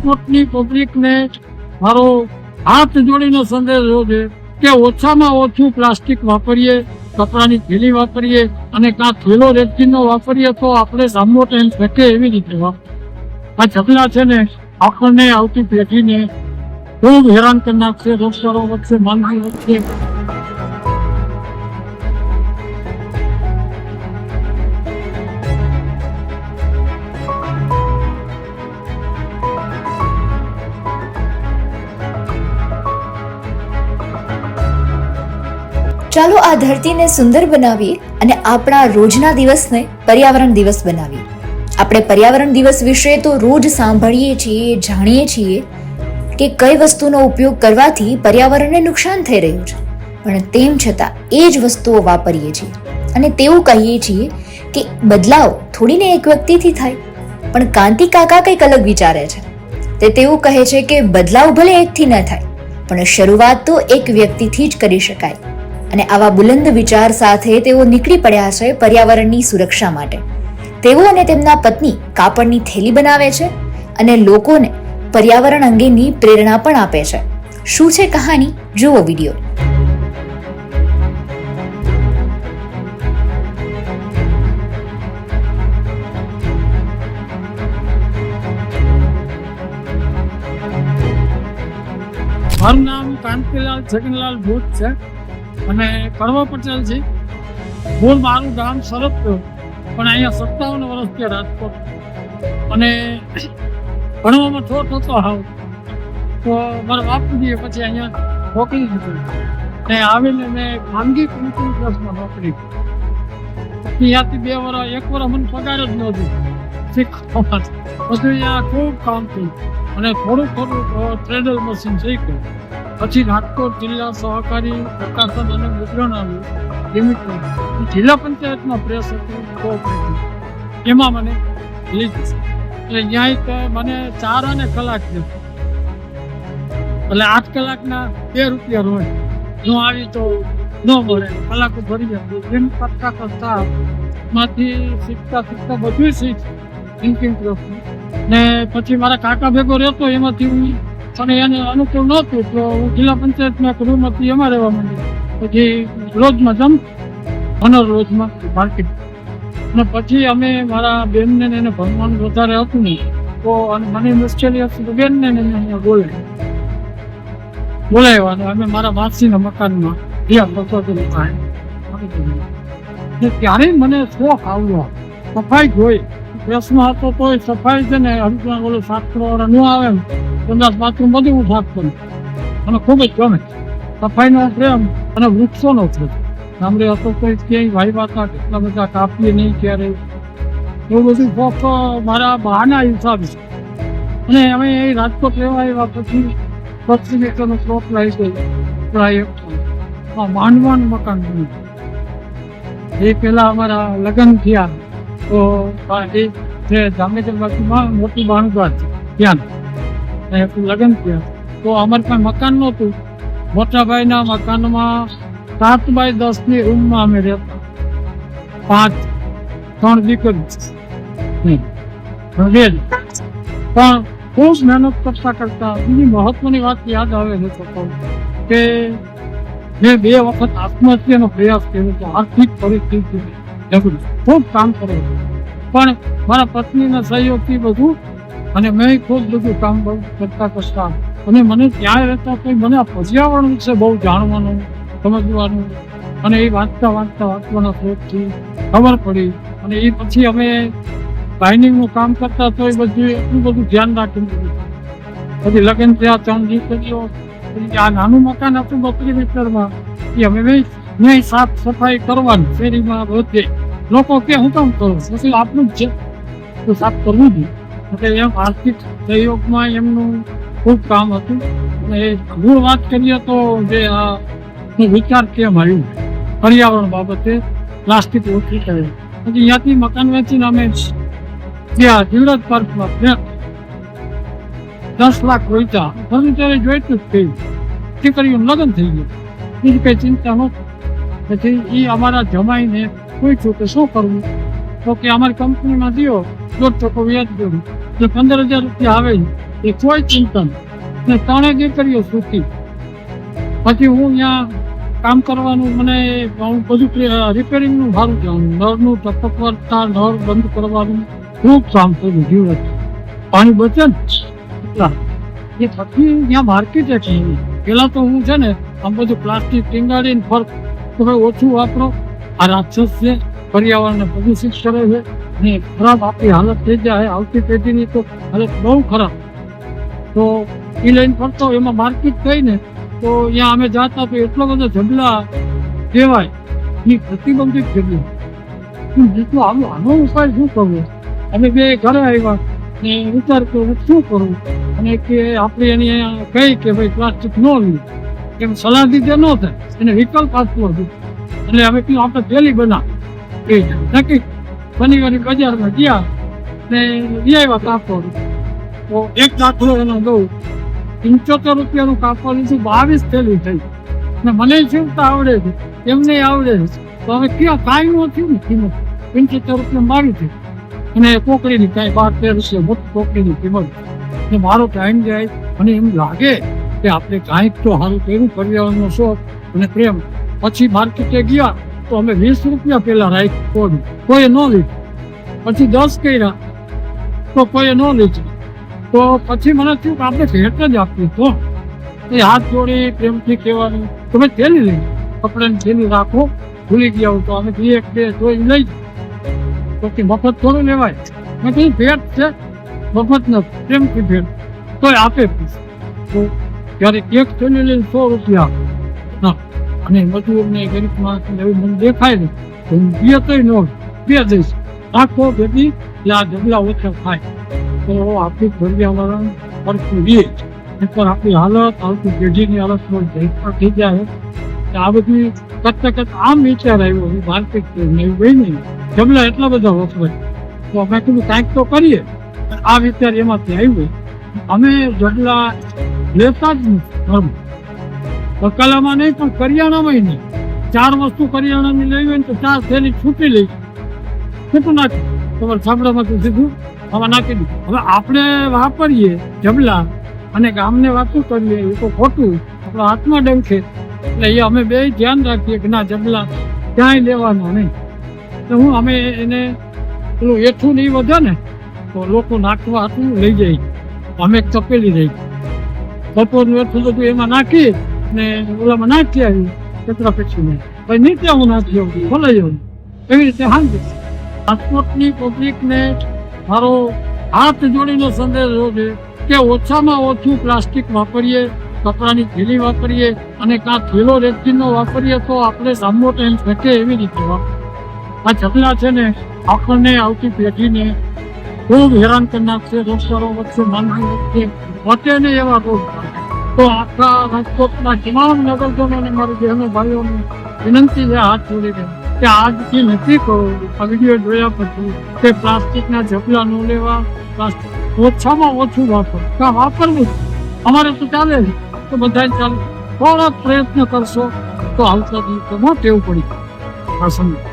રાજકોટની પબ્લિકને મારો હાથ જોડીનો એવો છે કે ઓછામાં ઓછું પ્લાસ્ટિક વાપરીએ, કપડાની થેલી વાપરીએ અને કાં થેલો રેતીનો વાપરીએ તો આપણે લાંબો ટાઈમ શકે એવી રીતે આ ઝગડા છે ને આપણને આવતી પેઢીને ખૂબ હેરાન કરી નાખશે, રોગચાળો વધશે, માંદગી વધશે. ચાલો આ ધરતીને સુંદર બનાવીએ અને આપણા રોજના દિવસને પર્યાવરણ દિવસ બનાવીએ. આપણે પર્યાવરણ દિવસ વિશે તો રોજ સાંભળીએ છીએ, જાણીએ છીએ કે કઈ વસ્તુનો ઉપયોગ કરવાથી પર્યાવરણને નુકસાન થઈ રહ્યું છે. પણ તેમ છતાં એ જ વસ્તુઓ વાપરીએ છીએ. અને તેવું કહીએ છીએ કે બદલાવ થોડીને એક વ્યક્તિથી થાય. પણ કાંતિ કાકા કંઈક અલગ વિચારે છે. તે તેવું કહે છે કે બદલાવ ભલે એકથી ન થાય, પણ શરૂઆત તો એક વ્યક્તિથી જ કરી શકાય. અને આવા બુલંદ વિચાર સાથે તેઓ નીકળી પડ્યા છે પર્યાવરણની સુરક્ષા માટે. તેઓ અને તેમના પત્ની કાપડની થેલી બનાવે છે અને લોકોને પર્યાવરણ અંગેની પ્રેરણા પણ આપે છે. શું છે કહાની? જુઓ વીડિયો. મારું નામ કાંતિલાલ છગનલાલ ભૂત છે. અને કડવા પટેલ છે. મૂળ મારું ગામ સરપતો પણ અહીંયા સત્તાવન વર્ષથી રાજકોટ. અને ભણવામાં થોડો થતો હાવ. તો મારા બાપુજીએ પછી અહીંયા મોકલી દીધું ને આવીને મેં ખાનગી કંપની પ્લસમાં નોકરી કરી. ત્યાંથી બે વર્ષ એક વર્ષ મને પગાર જ નહોતી. શીખવામાં પછી અહીંયા ખૂબ કામ થયું અને થોડું થોડું ટ્રેડર મશીન શીખ્યું. પછી રાજકોટ જિલ્લા સહકારી પ્રકાશન અને મુદ્રણ લિમિટેડ જિલ્લા પંચાયતમાં પ્રેસ હતો કોઓપરેટિવ એમાં મને લીધું એટલે તો મને ચાર અને કલાક છે એટલે આઠ કલાકના બે રૂપિયા રોજ. ન આવી તો ન મળે. કલાકો ભરી જાય. એમ કરતા કરતા માંથી શીખતા શીખતા બધું શીખ. થિંકિંગ ને પછી મારા કાકા ભેગો રહેતો, એમાંથી હું પણ એને અનુકૂળ નહોતું, તો જિલ્લા પંચાયતમાં એક એમાં રહેવા માંડી પછી લોજમાં જમ, અનર લોજમાં માર્કેટ. અને પછી અમે મારા બેનને એને ભણવાનું વધારે હતું નહીં. તો અને મને મુશ્કેલી હતી તો બેનને અહીંયા બોલે બોલાવ્યા અને અમે મારા માસીના મકાનમાં રહ્યા પ્રસાદી ને ત્યારે મને શોખ આવ્યો સફાઈ જોઈ. પ્રેસમાં હતો તોય સફાઈ છે ને હરિદ્વાર ઓલું સાત કરોડ ન આવે સંદાસ બાથરૂમ બધું હું સાફ કરું. અને ખૂબ જ ગમે. સફાઈનો પ્રેમ અને વૃક્ષોનો પ્રેમ ગામડે હતો કોઈ ક્યાંય બાતા કેટલા બધા કાપીએ નહીં ક્યારે. એવું બધું શોખ મારા બહાના હિસાબે. છે અને અમે એ રાજકોટ રહેવા આવ્યા પછી પચીસ મીટરનો પ્લોટ લઈ ગઈ પ્રાય માંડવાનું મકાન બન્યું. એ પહેલા અમારા લગ્ન થયા. તો એ જે જામનગર બાજુમાં મોટી બાણગાર છે. ત્યાં. લગ્ન થયા. તો અમારે પાસે મકાન નહોતું. મોટા ભાઈના મકાનમાં સાત બાય દસની રૂમમાં અમે રહેતા. પાંચ, ત્રણ દીકરી. પણ ખૂબ મહેનત કરતા કરતા, બીજી મહત્વની વાત યાદ આવે છે કે મેં બે વખત આત્મહત્યાનો પ્રયાસ કર્યો હતો આર્થિક પરિસ્થિતિ ખૂબ કામ કર્યું પણ મારા પત્નીના સહયોગથી બધું અને મેં ખૂબ બધું કામ બહુ કરતા કરતા અને મને ત્યાં રહેતા કંઈ મને આ પર્યાવરણ વિશે બહુ જાણવાનું, સમજવાનું અને એ વાંચતા વાંચતા વાંચવાના શોખથી ખબર પડી અને એ પછી અમે લાઇનિંગનું કામ કરતા તો એ બધું, એટલું બધું ધ્યાન રાખીને બધું પછી લગ્ન થયા, ત્રણ દીકરીઓ આ નાનું મકાન હતું બત્રી મીટરમાં એ અમે બી સાફ સફાઈ કરવાની શેરીમાં રોજે લોકો કે હું કામ કરું? પછી આપનું જ છે. તો સાફ કરવું જ એટલે એમ આર્થિક સહયોગમાં એમનું ખૂબ કામ હતું. અને મૂળ વાત કરીએ તો જે આ વિચાર કેમ આવ્યું, પર્યાવરણ બાબતે પ્લાસ્ટિક ઓછી કરે પછી ત્યાંથી મકાન વેચીને અમે ગયા જીવરાજ પાર્કમાં દસ લાખ વેચા ફર્નિચર જોઈતું જ થયું દીકરીઓ લગ્ન થઈ ગયું. બીજી કઈ ચિંતા નહોતી. પછી એ અમારા જમાઈને પૂછ્યું કે શું કરવું? તો કે અમારી કંપનીમાં દો દોઢ ટકો વ્યાજ દેવું એટલે પંદર હજાર રૂપિયા આવે છે. એ કોઈ ચિંતા નહીં. ને ત્રણે દીકરીઓ સુખી. પછી હું ત્યાં કામ કરવાનું મને હું બધું રિપેરિંગનું સારું જાણું નળનું ટપક વર્તા નળ બંધ કરવાનું. ખૂબ કામ કર્યું, જીવન. પાણી બચે ને? એ પછી ત્યાં માર્કેટ છે પેલા તો હું છે ને, આમ બધું પ્લાસ્ટિક ટીંગાડીને ફર્ક. તો ભાઈ ઓછું વાપરો. આ રાક્ષસ છે, પર્યાવરણને પ્રદૂષિત કરે છે. ને ખરાબ આપણી હાલત થઈ જાય, આવતી પેઢીની તો હાલત બહુ ખરાબ. તો એ લઈને ફરતો એમાં માર્કેટ થઈ ને, તો અહીંયા અમે જાતા તો એટલો બધો ઝગડા કહેવાય. એ પ્રતિબંધિત હું જેટલું આનો આનો ઉપાય શું કરવો? અમે બે ઘરે આવ્યા ને વિચાર કે હું શું કરું? અને કે આપણે એની કહી કે ભાઈ, પ્લાસ્ટિક ન લઈએ એમ સલાહ દીધે ન થાય. એને વિકલ્પ આપવો હતું એટલે અમે કીધું, આપણે થેલી બના એ નક્કી શનિવારે બજારમાં ગયા ને આવ્યા કાપડ તો એક દાખલો એનો દઉં. પંચોતેર રૂપિયાનું કાપડ લીધું, બાવીસ થેલી થઈ. ને મને જીવતા આવડે છે, એમને આવડે છે. તો હવે ક્યાં કાંઈ ન થયું ને કિંમત? પંચોતેર રૂપિયા મારી થઈ. અને કોકડીની કાંઈ બાર તેર રૂપિયા મોટી કોકડીની કિંમત. ને મારો ટાઈમ જાય અને એમ લાગે કે આપણે કાંઈક તો સારું કર્યું, પર્યાવરણનો શોખ અને પ્રેમ. પછી માર્કેટે ગયા. તો અમે વીસ રૂપિયા પેલા રાખ્યું કોડ કોઈએ ન લીધું પછી દસ કર્યા તો કોઈએ ન લીધું તો પછી મને થયું કે આપણે ભેટ જ આપવી તો એ હાથ જોડી પ્રેમથી કહેવાનું તમે થેલી લઈ કપડાની થેલી રાખો ભૂલી ગયા હોય તો અમે બે એક બે જોઈ લઈ તો કે મફત થોડું લેવાય મેં કીધું ભેટ છે મફત નથી પ્રેમથી ભેટ તોય આપે તો ત્યારે એક થેલી લઈને સો રૂપિયા ના અને મજૂરને ગરીબ માણસને એવું મને દેખાય ને તો હું બે કઈ નો બે દઈશ આખો ભેગી એટલે આ જગલા ઓછા થાય. તો આપણી પર્યાવરણ પડતું રહે નહીંતર આપણી હાલત, આવતી પેઢીની હાલત પણ ભયંકર થઈ જાય. આ બધી કરતા કરતા આમ વિચાર આવ્યો, હું માર્કેટ એવું હોય નહીં. જબલા એટલા બધા વપરાય તો અમે કીધું કાંઈક તો કરીએ. આ વિચાર એમાંથી આવ્યો. અમે જબલા લેતા જ નથી. બકાલામાં નહીં, પણ કરિયાણામાં નહીં. ચાર વસ્તુ કરિયાણાની લેવી હોય તો ચાર થેલી છૂટી લઈ. છૂટું નાખી. તમારે સાંભળામાંથી સીધું આમાં નાખી દીધું હવે આપણે વાપરીએ જબલા અને ગામને વાતું કરીએ, એ તો ખોટું. આપણા હાથમાં ડંખે. એટલે એ અમે બે ધ્યાન રાખીએ કે ના, જબલા ક્યાંય લેવાના નહીં. તો હું અમે એને પેલું એઠું નહીં વધે ને, તો લોકો નાખવા હતું લઈ જાય. અમે એક તપેલી રહી. બપોરનું એઠું બધું એમાં નાખી ને ઓલામાં નાખી આવી. કચરા પછી ને પછી નીચે હું નાખી આવું ખોલાઈ જવું એવી રીતે હાંજે. રાજકોટની પબ્લિકને મારો હાથ જોડીનો એવો છે કે ઓછામાં ઓછું પ્લાસ્ટિક વાપરીએ, કપડાની થેલી વાપરીએ અને કાં થેલો રેતીનો વાપરીએ તો આપણે લાંબો ટાઈમ શકે એવી રીતે આ જબલા છે ને આપણને આવતી પેઢીને ખૂબ હેરાન કરી નાખશે. રોગચાળો વધશે વધશે વધે ને એવા રોગ તો આખા રાજકોટના તમામ નગરજનોને મારી બહેનો ભાઈઓને વિનંતી છે હાથ જોડીને કે આજથી નથી કરવું પગડીઓ જોયા પછી કે પ્લાસ્ટિકના ઝપલા ન લેવા, પ્લાસ્ટિક ઓછામાં ઓછું વાપર. કાં વાપરવું અમારે તો ચાલે છે તો બધા ચાલે. થોડોક પ્રયત્ન કરશો તો આવતા દિવસોમાં ટેવ પડી આ સમય.